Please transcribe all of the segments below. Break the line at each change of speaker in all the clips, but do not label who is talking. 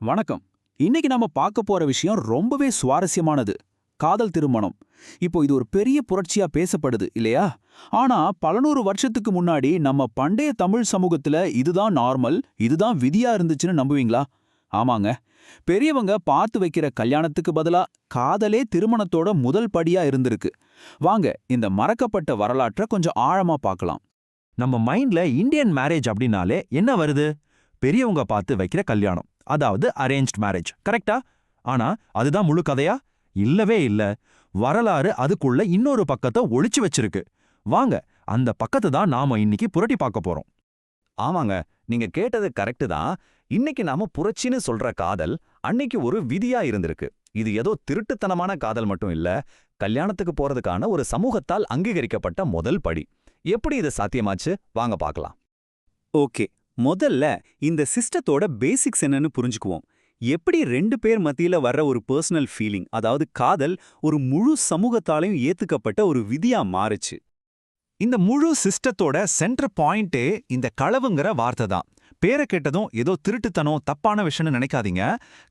வணக்கம். இன்னைக்கு நாம பார்க்க போற விஷயம் ரொம்பவே சுவாரஸ்யமானது. காதல் திருமணம். இப்போ இது ஒரு பெரிய புரட்சியா பேசப்படுது இல்லையா? ஆனா பல நூறு வருஷத்துக்கு முன்னாடி நம்ம பண்டைய தமிழ் சமூகத்துல இதுதான் நார்மல் இதுதான் விதியா இருந்துச்சுன்னு நம்புவீங்களா? ஆமாங்க. பெரியவங்க பார்த்து வைக்கிற கல்யாணத்துக்கு பதிலா காதலே திருமணத்தோட முதல் படியா இருந்திருக்கு. வாங்க இந்த மறக்கப்பட்ட வரலாற்றை கொஞ்சம் ஆழமா பார்க்கலாம்.
நம்ம மைண்ட்ல இந்தியன் மேரேஜ் அப்படின்னாலே என்ன வருது? பெரியவங்க பார்த்து வைக்கிற கல்யாணம். அதாவது அரேஞ்ச்ட் மேரேஜ் கரெக்டா ஆனா அதுதான் முழு கதையா? இல்லவே இல்ல. வரலாறு அதுக்குள்ள இன்னொரு பக்கத்தை ஒளிச்சு வச்சிருக்கு. வாங்க அந்த பக்கத்தை தான் நாம இன்னைக்கு புரட்டி பார்க்க போறோம்.
ஆமாங்க நீங்க கேட்டது கரெக்டு தான். இன்னைக்கு நாம புரட்சின்னு சொல்ற காதல் அன்னைக்கு ஒரு விதியா இருந்திருக்கு. இது ஏதோ திருட்டுத்தனமான காதல் மட்டும் இல்ல கல்யாணத்துக்கு போறதுக்கான ஒரு சமூகத்தால் அங்கீகரிக்கப்பட்ட முதல் படி. எப்படி இது சாத்தியமாச்சு? வாங்க பார்க்கலாம்.
ஓகே முதல்ல இந்த சிஸ்டத்தோட பேசிக்ஸ் என்னன்னு புரிஞ்சுக்குவோம். எப்படி ரெண்டு பேர் மத்தியில வர்ற ஒரு பர்சனல் ஃபீலிங் அதாவது காதல் ஒரு முழு சமூகத்தாலையும் ஏத்துக்கப்பட்ட ஒரு விதியா மாறுச்சு.
இந்த முழு சிஸ்டத்தோட சென்டர் பாயிண்டே இந்த களவுங்கிற வார்த்தை தான். பேரை கேட்டதும் ஏதோ திருட்டுத்தனம் தப்பான விஷயம்னு நினைக்காதீங்க.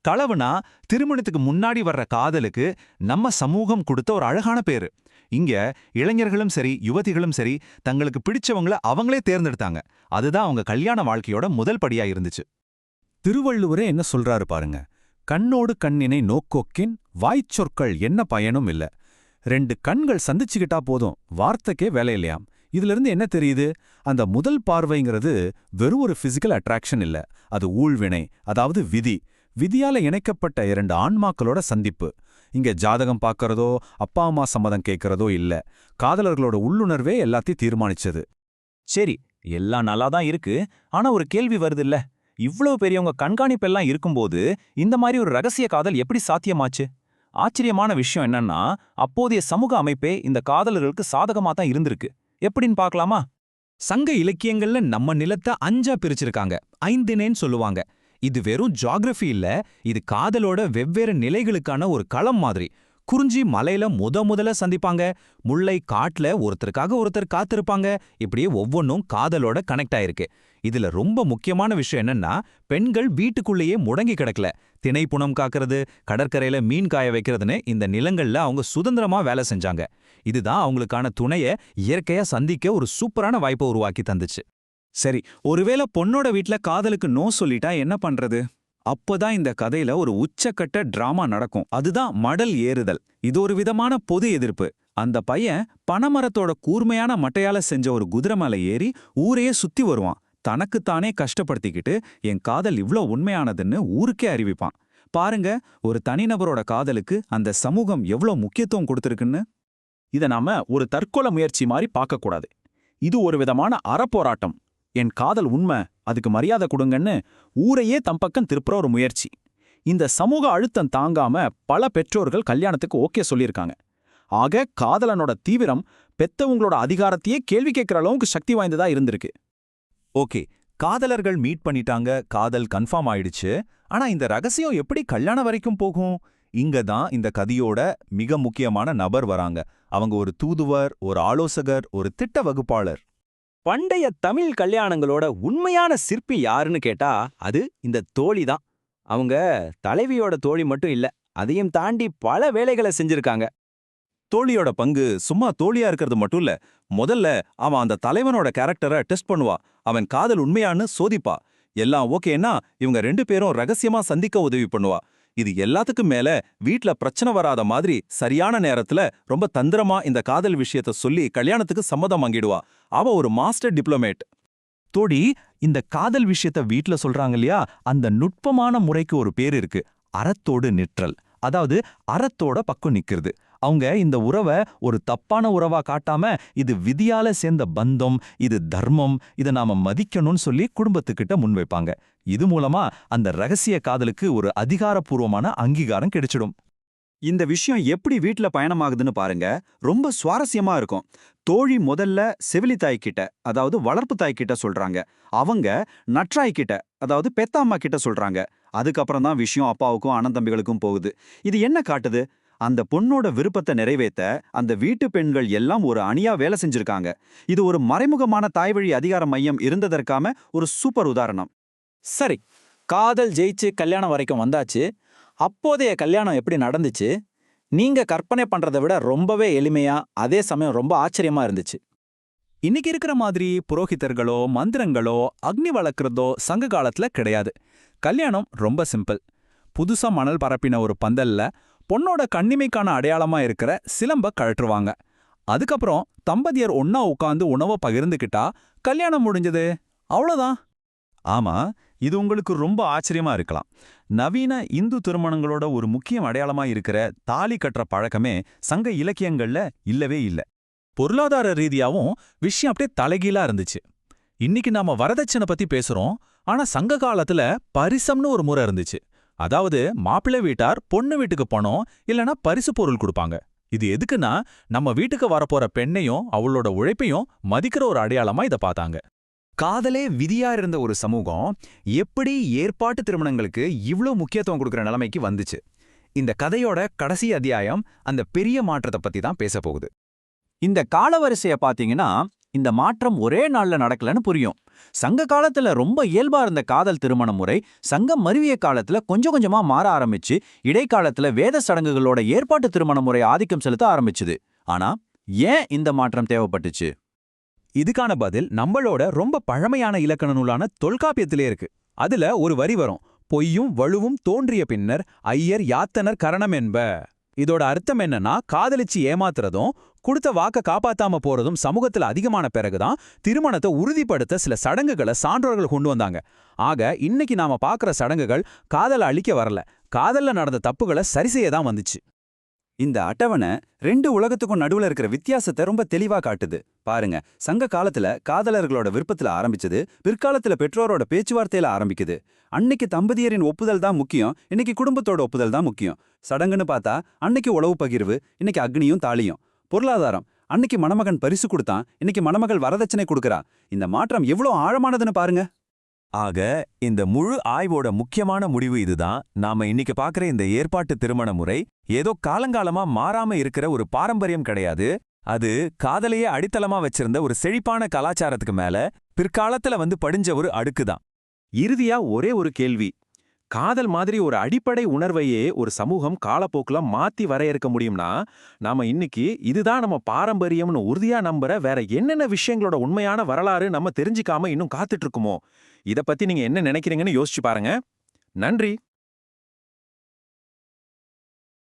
களவுனா திருமணத்துக்கு முன்னாடி வர்ற காதலுக்கு நம்ம சமூகம் கொடுத்த ஒரு அழகான பேரு. இங்க இளைஞர்களும் சரி யுவதிகளும் சரி தங்களுக்கு பிடிச்சவங்கள அவங்களே தேர்ந்தெடுத்தாங்க. அதுதான் அவங்க கல்யாண வாழ்க்கையோட முதல் படியா இருந்துச்சு. திருவள்ளுவரே என்ன சொல்றாரு பாருங்க கண்ணோடு கண்ணினை நோக்கோக்கின் வாய்ச்சொற்கள் என்ன பயனும் இல்ல. ரெண்டு கண்கள் சந்திச்சுக்கிட்டா போதும் வார்த்தைக்கே வேலையில்லையாம் இதிலிருந்து இதுல இருந்து என்ன தெரியுது? அந்த முதல் பார்வைங்கிறது வெறும் ஒரு பிசிக்கல் அட்ராக்ஷன் இல்ல. அது ஊழ்வினை அதாவது விதி. விதியால இணைக்கப்பட்ட இரண்டு ஆன்மாக்களோட சந்திப்பு. இங்க ஜாதகம் பார்க்கறதோ அப்பா அம்மா சம்மதம் கேட்கறதோ இல்ல. காதலர்களோட உள்ளுணர்வே எல்லாத்தையும் தீர்மானிச்சது.
சரி எல்லாம் நல்லா தான் இருக்கு. ஆனா ஒரு கேள்வி வருதுல்ல. இவ்வளவு பெரியவங்க கண்காணிப்பெல்லாம் இருக்கும்போது இந்த மாதிரி ஒரு ரகசிய காதல் எப்படி சாத்தியமாச்சு? ஆச்சரியமான விஷயம் என்னன்னா அப்போதைய சமூக அமைப்பே இந்த காதலர்களுக்கு சாதகமா தான் இருந்திருக்கு. எப்படின்னு பார்க்கலாமா?
சங்க இலக்கியங்கள்ல நம்ம நிலத்தை அஞ்சா பிரிச்சிருக்காங்க. ஐந்தினேன்னு சொல்லுவாங்க. இது வெறும் ஜாகிரபி இல்ல இது காதலோட வெவ்வேறு நிலைகளுக்கான ஒரு களம் மாதிரி. குறிஞ்சி மலையில முத முதல்ல சந்திப்பாங்க. முல்லை காட்டுல ஒருத்தருக்காக ஒருத்தர் காத்திருப்பாங்க. இப்படியே ஒவ்வொன்றும் காதலோட கனெக்ட் ஆயிருக்கு. இதுல ரொம்ப முக்கியமான விஷயம் என்னன்னா பெண்கள் வீட்டுக்குள்ளேயே முடங்கி கிடக்கல. திணை புனம் காக்கிறது கடற்கரையில மீன் காய வைக்கிறதுன்னு இந்த நிலங்கள்ல அவங்க சுதந்திரமா வேலை செஞ்சாங்க. இதுதான் அவங்களுக்கான துணைய இயற்கையா சந்திக்க ஒரு சூப்பரான வாய்ப்பை உருவாக்கி தந்துச்சு.
சரி ஒருவேளை பொண்ணோட வீட்ல காதலுக்கு நோ சொல்லிட்டா என்ன பண்றது? அப்போதான் இந்த கதையில ஒரு உச்சக்கட்ட டிராமா நடக்கும். அதுதான் மடல் ஏறுதல். இது ஒரு விதமான பொது எதிர்ப்பு. அந்த பையன் பனைமரத்தோட கூர்மையான மட்டையால செஞ்ச ஒரு குதிரை மேல ஏறி ஊரையே சுத்தி வருவான். தனக்குத்தானே கஷ்டப்படுத்திக்கிட்டு என் காதல் இவ்ளோ உண்மையானதுன்னு ஊருக்கே அறிவிப்பான். பாருங்க ஒரு தனிநபரோட காதலுக்கு அந்த சமூகம் எவ்ளோ முக்கியத்துவம் கொடுத்திருக்குன்னு?
இதை நாம ஒரு தற்கொலை முயற்சி மாதிரி பார்க்கக்கூடாது. இது ஒரு விதமான அறப்போராட்டம். என் காதல் உண்மை அதுக்கு மரியாதை கொடுங்கன்னு ஊரையே தம் பக்கம் திருப்புற ஒரு முயற்சி. இந்த சமூக அழுத்தம் தாங்காம பல பெற்றோர்கள் கல்யாணத்துக்கு ஓகே சொல்லியிருக்காங்க. ஆக காதலனோட தீவிரம் பெத்தவங்களோட அதிகாரத்தையே கேள்வி கேட்கிற அளவுக்கு சக்தி வாய்ந்ததா இருந்திருக்கு.
ஓகே காதலர்கள் மீட் பண்ணிட்டாங்க காதல் கன்ஃபார்ம் ஆயிடுச்சு. ஆனா இந்த ரகசியம் எப்படி கல்யாணம் வரைக்கும் போகும்? இங்க தான் இந்த கதையோட மிக முக்கியமான நபர் வராங்க. அவங்க ஒரு தூதுவர் ஒரு ஆலோசகர் ஒரு திட்ட வகுப்பாளர்.
பண்டைய தமிழ் கல்யாணங்களோட உண்மையான சிற்பி யாருன்னு கேட்டா அது இந்த தோழி தான். அவங்க தலைவியோட தோழி மட்டும் இல்ல அதையும் தாண்டி பல வேலைகளை செஞ்சிருக்காங்க.
தோழியோட பங்கு சும்மா தோழியா இருக்கிறது மட்டும் இல்ல முதல்ல அவன் அந்த தலைவனோட கேரக்டரை டெஸ்ட் பண்ணுவா அவன் காதல் உண்மையான்னு சோதிப்பா. எல்லாம் ஓகேன்னா இவங்க ரெண்டு பேரும் ரகசியமா சந்திக்க உதவி பண்ணுவா. இது எல்லாத்துக்கும் மேல வீட்ல பிரச்சனை வராத மாதிரி சரியான நேரத்துல ரொம்ப தந்திரமா இந்த காதல் விஷயத்த சொல்லி கல்யாணத்துக்கு சம்மதம் வாங்கிடுவா. அவ ஒரு மாஸ்டர் டிப்ளமேட் தோடி இந்த காதல் விஷயத்த வீட்ல சொல்றாங்க இல்லையா? அந்த நுட்பமான முறைக்கு ஒரு பேர் இருக்கு. அறத்தோடு நிற்றல். அதாவது அறத்தோட பக்கம் நிக்கிறது. அவங்க இந்த உறவை ஒரு தப்பான உறவா காட்டாம இது விதியால சேர்ந்த பந்தம் இது தர்மம் இதை நாம மதிக்கணும்னு சொல்லி குடும்பத்துக்கிட்ட முன்வைப்பாங்க இது மூலமா அந்த ரகசிய காதலுக்கு ஒரு அதிகாரப்பூர்வமான அங்கீகாரம் கிடைச்சிடும்.
இந்த விஷயம் எப்படி வீட்டில் பயணமாகுதுன்னு பாருங்க. ரொம்ப சுவாரஸ்யமா இருக்கும். தோழி முதல்ல செவிலி தாய் கிட்ட அதாவது வளர்ப்பு தாய் கிட்ட சொல்றாங்க. அவங்க நற்றாய் கிட்ட அதாவது பெத்தாம்மா கிட்ட சொல்றாங்க. அதுக்கப்புறம் தான் விஷயம் அப்பாவுக்கும் அனந்தம்பிகளுக்கும் போகுது. இது என்ன காட்டுது? அந்த பொண்ணோட விருப்பத்தை நிறைவேத்த அந்த வீட்டு பெண்கள் எல்லாம் ஒரு அணியா வேலை செஞ்சிருக்காங்க. இது ஒரு மறைமுகமான தாய்வழி அதிகார மையம் இருந்ததற்காம ஒரு சூப்பர் உதாரணம்.
சரி
காதல் ஜெயிச்சு கல்யாணம் வரைக்கும் வந்தாச்சு. அப்போதைய கல்யாணம் எப்படி நடந்துச்சு? நீங்க கற்பனை பண்றதை விட ரொம்பவே எளிமையா அதே சமயம் ரொம்ப ஆச்சரியமா இருந்துச்சு.
இன்னைக்கு இருக்கிற மாதிரி புரோகிதர்களோ மந்திரங்களோ அக்னி வளர்க்குறதோ சங்க காலத்துல கிடையாது. கல்யாணம் ரொம்ப சிம்பிள். புதுசா மணல் பரப்பின ஒரு பந்தல்ல பொண்ணோட கண்ணிமைக்கான அடையாளமா இருக்கிற சிலம்ப கழற்றுவாங்க. அதுக்கப்புறம் தம்பதியர் ஒன்னா உட்காந்து உணவை பகிர்ந்துக்கிட்டா கல்யாணம் முடிஞ்சது. அவ்வளோதான் ஆமா இது உங்களுக்கு ரொம்ப ஆச்சரியமா இருக்கலாம். நவீன இந்து திருமணங்களோட ஒரு முக்கிய அடையாளமா இருக்கிற தாலி கட்டுற பழக்கமே சங்க இலக்கியங்கள்ல இல்லவே இல்ல. பொருளாதார ரீதியாவும் விஷயம் அப்படியே தலைகீழா இருந்துச்சு. இன்னைக்கு நாம வரதட்சணை பத்தி பேசுறோம் ஆனா சங்க காலத்துல பரிசம்னு ஒரு முறை இருந்துச்சு. அதாவது மாப்பிள்ளை வீட்டார் பொண்ணு வீட்டுக்கு பணம் இல்லனா பரிசு பொருள் கொடுப்பாங்க. இது எதுக்குன்னா நம்ம வீட்டுக்கு வரப்போற பெண்ணையும் அவளோட உழைப்பையும் மதிக்கிற ஒரு அடையாளமா இத பார்த்தாங்க.
காதலே விதியா இருந்த ஒரு சமூகம் எப்படி ஏற்பாட்டு திருமணங்களுக்கு இவ்ளோ முக்கியத்துவம் கொடுக்குற நிலைமைக்கு வந்துச்சு. இந்த கதையோட கடைசி அத்தியாயம் அந்த பெரிய மாற்றத்தை பத்தி தான் பேச போகுது.
இந்த காலவரிசையை பாத்தீங்கன்னா இந்த மாற்றம் ஒரே நாள்ல நடக்கலன்னு புரியும். சங்க காலத்துல ரொம்ப இயல்பா இருந்த காதல் திருமண முறை சங்கம் மருவிய காலத்துல கொஞ்சம் கொஞ்சமா மாற ஆரம்பிச்சு இடைக்காலத்துல வேத சடங்குகளோட ஏற்பாட்டு திருமண முறை ஆதிக்கம் செலுத்த ஆரம்பிச்சுது. ஆனா ஏன் இந்த மாற்றம் தேவைப்பட்டுச்சு?
இதுக்கான பதில் நம்மளோட ரொம்ப பழமையான இலக்கண நூலான தொல்காப்பியத்திலே இருக்கு. அதுல ஒரு வரி வரும். பொய்யும் வலுவும் தோன்றிய பின்னர் ஐயர் யாத்தனர் கரணம் என்ப. இதோட அர்த்தம் என்னன்னா காதலிச்சு ஏமாத்துறதும் கொடுத்த வாக்க காப்பாத்தாம போறதும் சமூகத்துல அதிகமான பிறகுதான் திருமணத்தை உறுதிப்படுத்த சில சடங்குகளை சான்றோர்கள் கொண்டு வந்தாங்க. ஆக இன்னைக்கு நாம பாக்குற சடங்குகள் காதலை அழிக்க வரல. காதல்ல நடந்த தப்புகளை சரி செய்ய தான் வந்துச்சு.
இந்த அட்டவணை ரெண்டு உலகத்துக்கும் நடுவுல இருக்கிற வித்தியாசத்தை ரொம்ப தெளிவா காட்டுது. பாருங்க சங்க காலத்துல காதலர்களோட விருப்பத்துல ஆரம்பிச்சது பிற்காலத்துல பெற்றோரோட பேச்சுவார்த்தையில ஆரம்பிக்குது. அன்னைக்கு தம்பதியரின் ஒப்புதல் தான் முக்கியம் இன்னைக்கு குடும்பத்தோட ஒப்புதல் தான் முக்கியம். சடங்குன்னு பார்த்தா அன்னைக்கு உளவு பகிர்வு இன்னைக்கு அக்னியும் தாலியும். பொருளாதாரம் அன்னைக்கு மணமகன் பரிசு கொடுத்தான் இன்னைக்கு மணமகள் வரதட்சணை கொடுக்கறா. இந்த மாற்றம் எவ்வளவு ஆழமானதுன்னு பாருங்க.
ஆக இந்த முழு ஆய்வோட முக்கியமான முடிவு இதுதான். நாம இன்னைக்கு பாக்குற இந்த ஏற்பாட்டு திருமண முறை ஏதோ காலங்காலமா மாறாம இருக்கிற ஒரு பாரம்பரியம் கிடையாது. அது காதலையே அடித்தளமா வச்சிருந்த ஒரு செழிப்பான கலாச்சாரத்துக்கு மேல பிற்காலத்துல வந்து படிஞ்ச ஒரு அடுக்குதான்.
இறுதியா ஒரே ஒரு கேள்வி. காதல் மாதிரி ஒரு அடிப்படை உணர்வையே ஒரு சமூகம் காலப்போக்குல மாத்தி வரையறுக்க முடியும்னா நாம இன்னைக்கு இதுதான் நம்ம பாரம்பரியம்னு உறுதியா நம்புற வேற என்னென்ன விஷயங்களோட உண்மையான வரலாறு நம்ம தெரிஞ்சுக்காம இன்னும் காத்துட்டு இருக்குமோ? இத பத்தி நீங்க என்ன நினைக்கிறீங்கன்னு யோசிச்சு பாருங்க. நன்றி.